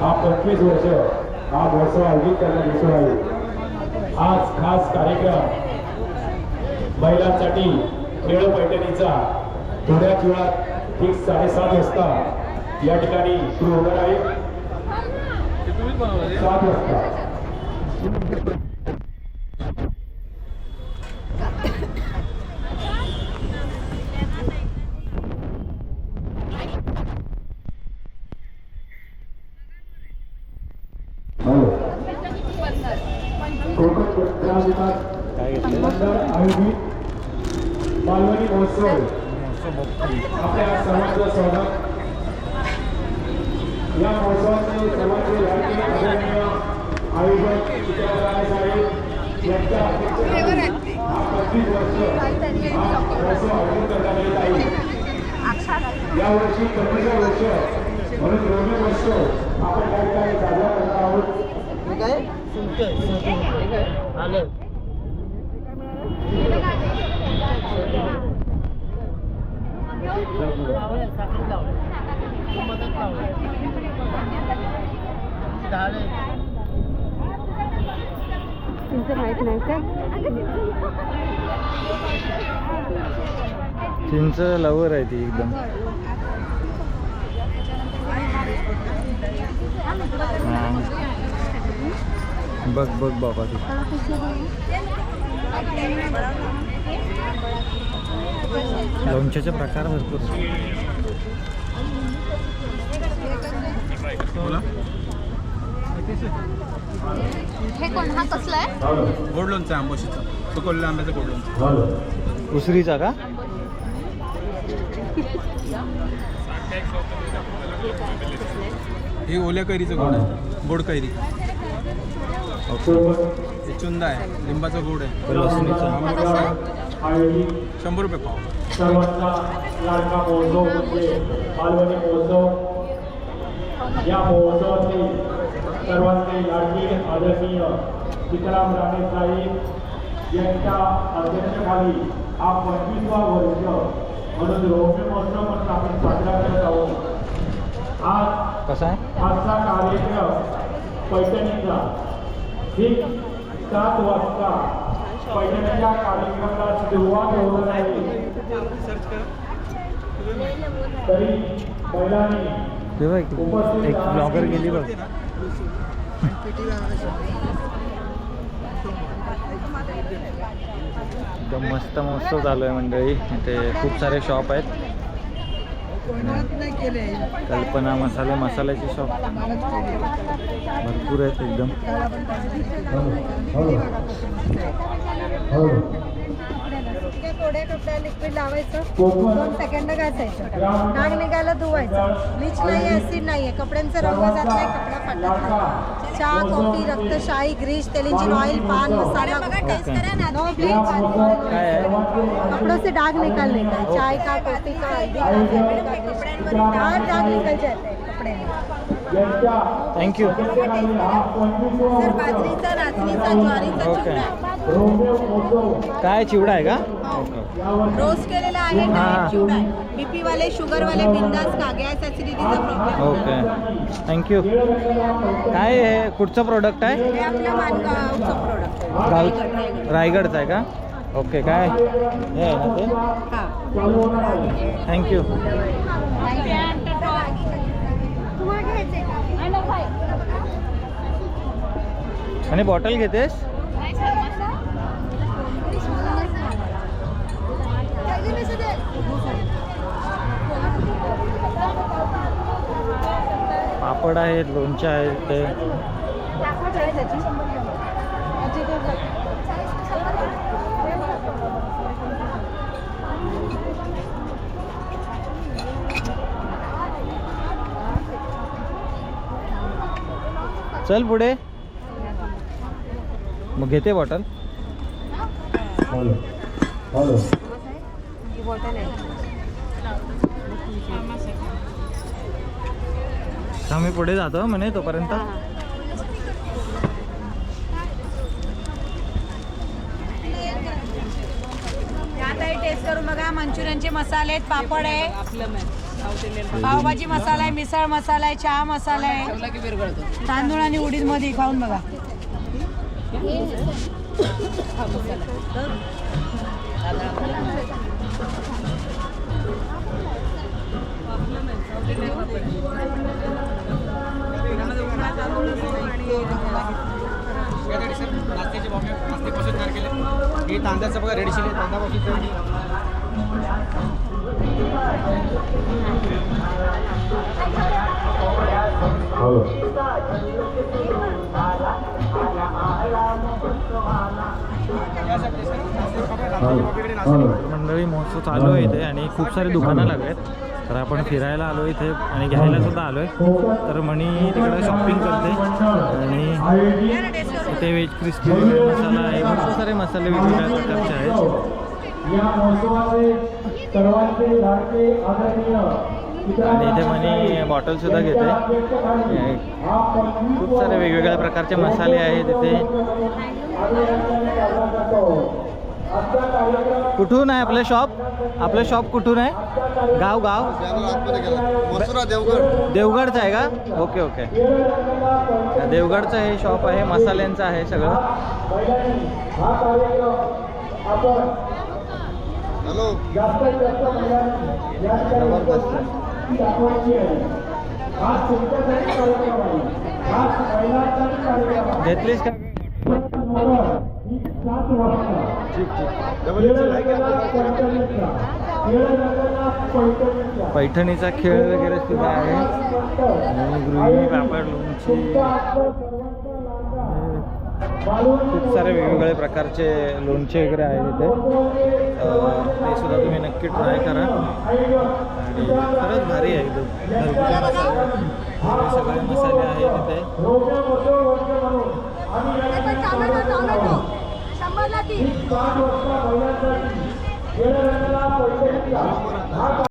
हा पंचवीस वर्ष हा महोत्सव आयोजित करण्यात दिसून आहे आज खास कार्यक्रम. महिलांसाठी खेळ पैठणीचा. थोड्याच वेळात ठीक साडेसात वाजता या ठिकाणी सुरू होणार आहे. सात वाजता. काय घेतलं? मंडळ आयोजित मालवणी महोत्सव. आपल्या सर्वांचं स्वागत. या महोत्सवाचे सर्वांचे लाडके आदरणीय आयोजक यांच्या पंचवीस वर्ष हा महोत्सव आयोजित करण्यात येत आहे. यावर्षी पंचवीस वर्ष म्हणून दोन्ही वर्ष आपण या ठिकाणी साजरा करत आहोत. तुमचं माहीत नाही का? चिंच लवर आहे ती एकदम. हा. बघ बघ बाबा ती लोणच्याचे प्रकार भरपूर. हे कोण? हा कसला आहे? हॅलो गोड लोणचं आंबोशीचं. सुकवलेलं आंब्याचं गोड लोणचं. उसरीचा का? हे ओल्या कैरीचं गोड आहे. गोड कैरी. चुंदा आहे लिंबाचं गोड आहे. लसणीचा. शंभर रुपये पाव. सर्वांचा लाडका महोत्सव म्हणजे मालवणी महोत्सव. या महोत्सवाचे सर्वांचे लाडके आदरणीय सीताराम राणे साहेब यांच्या अध्यक्षतेखाली हा पंचवीसवा वर्ष म्हणून रौप्य महोत्सव म्हणून आपण साजरा करत आहोत. आज कसा आहे? आजचा कार्यक्रम पैठणीचा. सात वाजता कार्यक्रमाला सुरुवात होणार आहे. तरी महिलांनी एक ब्लॉगर गेली बघ. एकदम मस्त महोत्सव चालू आहे मंडळी. इथे खूप सारे शॉप आहेत. कल्पना मसाले मसाल्याचे शॉप भरपूर आहेत एकदम. कोड्या कपड्या लिक्विड लावायचं. दोन सेकंड घासायचं. डाग निघायला धुवायचं. ब्लीच नाही ऍसिड नाहीये कपड्यांचा रंग जात नाही कपडा फाटत नाही. चहा कॉफी रक्तशाही ग्रीस तेलिंजिन ऑइल पान मसाला. कपड़ों से दाग निकलने का चाय का कॉफी का हल्दी का कपड़े दाग दाग निकल जाते हैं कपड़े थँक्यू हा सर बाजरीचा नाचणीचा ज्वारीचा महोत्सव काय चिवडा आहे का? ओके रोस्ट केलेला आहे हा. डायट चिवडा आहे. बीपी वाले शुगर वाले बिंदास का गॅस ऍसिडिटीचा प्रॉब्लेम ओके. थँक्यू काय आहे कुठचं प्रोडक्ट आहे? हे आपल्या मानगावचं प्रोडक्ट गाव रायगडचं आहे का? ओके काय? हे आहे ना ते? हा. थँक्यू आणि बॉटल घेतेस? पापड आहेत लोणच्या आहेत ते. चल पुढे. मग घेते बॉटल हॅलो हॅलो बॉटल आहे आम्ही पुढे जातो म्हणे तोपर्यंत. टेस्ट करून बघा मंचुरियनचे मसाले आहेत पापड आहे. पावभाजी मसाला आहे मिसळ मसाला आहे चहा मसाला आहे. तांदूळ आणि उडीदमध्ये खाऊन बघा. बघा, नाश्त्याचे बॉम्बेकडे नाश्त्याचे मंडळी महोत्सव चालू आहे इथे आणि खूप सारे दुकानं लागलेत. तर आपण फिरायला आलो इथे आणि घ्यायला सुद्धा आलोय. तर मणी तिकडे शॉपिंग करते आणि इथे व्हेज क्रिस्पी वगैरे मसाला आहे भरपूर सारे मसाले वेगवेगळ्या प्रकारचे आहेत या महोत्सवाचे सर्वांचे लाडके आदरणीय आणि इथे मनी बॉटल सुद्धा घेते खूप सारे वेगवेगळ्या प्रकारचे मसाले आहेत इथे कुठून आहे आपलं शॉप? आपलं शॉप कुठून आहे? गाव गाव? देवगडचं आहे का? Okay okay. देवगडचं हे शॉप आहे मसाल्यांचं आहे सगळं. हा हॅलो. घेतलीस का? सात वाजता ठीक ठीक पैठणीचा खेळ वगैरे सुद्धा आहे. आणि गृहिणी पापड लोणची. खूप सारे वेगवेगळे प्रकारचे लोणचे वगैरे आहेत इथे. ते सुद्धा तुम्ही नक्की ट्राय करा. आणि खरंच भारी आहे एकदम. घरगुती मसाले. हे सगळे मसाले आहेत इथे. रोग्या बसो तीन